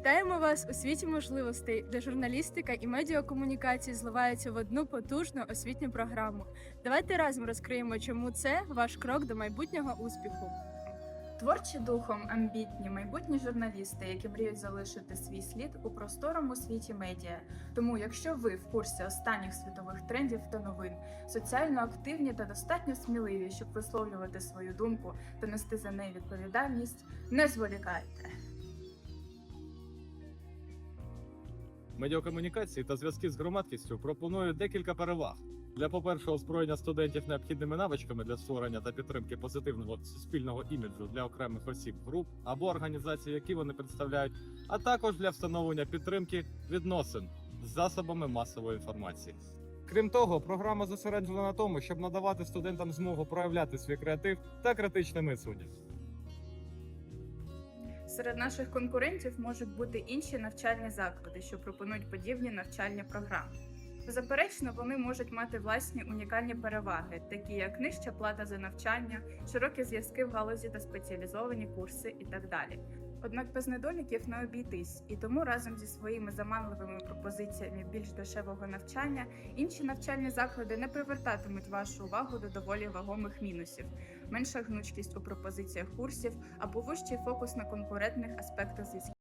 Вітаємо вас у світі можливостей, де журналістика і медіакомунікації зливаються в одну потужну освітню програму. Давайте разом розкриємо, чому це ваш крок до майбутнього успіху. Творчі духом, амбітні, майбутні журналісти, які мріють залишити свій слід у просторому світі медіа. Тому, якщо ви в курсі останніх світових трендів та новин, соціально активні та достатньо сміливі, щоб висловлювати свою думку та нести за неї відповідальність, не зволікайте. Медіакомунікації та зв'язки з громадськістю пропоную декілька переваг. Для, по-перше, озброєння студентів необхідними навичками для створення та підтримки позитивного суспільного іміджу для окремих осіб, груп або організацій, які вони представляють, а також для встановлення підтримки відносин з засобами масової інформації. Крім того, програма зосереджена на тому, щоб надавати студентам змогу проявляти свій креатив та критичне мислення. Серед наших конкурентів можуть бути інші навчальні заклади, що пропонують подібні навчальні програми. Беззаперечно, вони можуть мати власні унікальні переваги, такі як нижча плата за навчання, широкі зв'язки в галузі та спеціалізовані курси і так далі. Однак без недоліків не обійтись, і тому разом зі своїми заманливими пропозиціями більш дешевого навчання інші навчальні заклади не привертатимуть вашу увагу до доволі вагомих мінусів, менша гнучкість у пропозиціях курсів або вищий фокус на конкурентних аспектах зв'язків.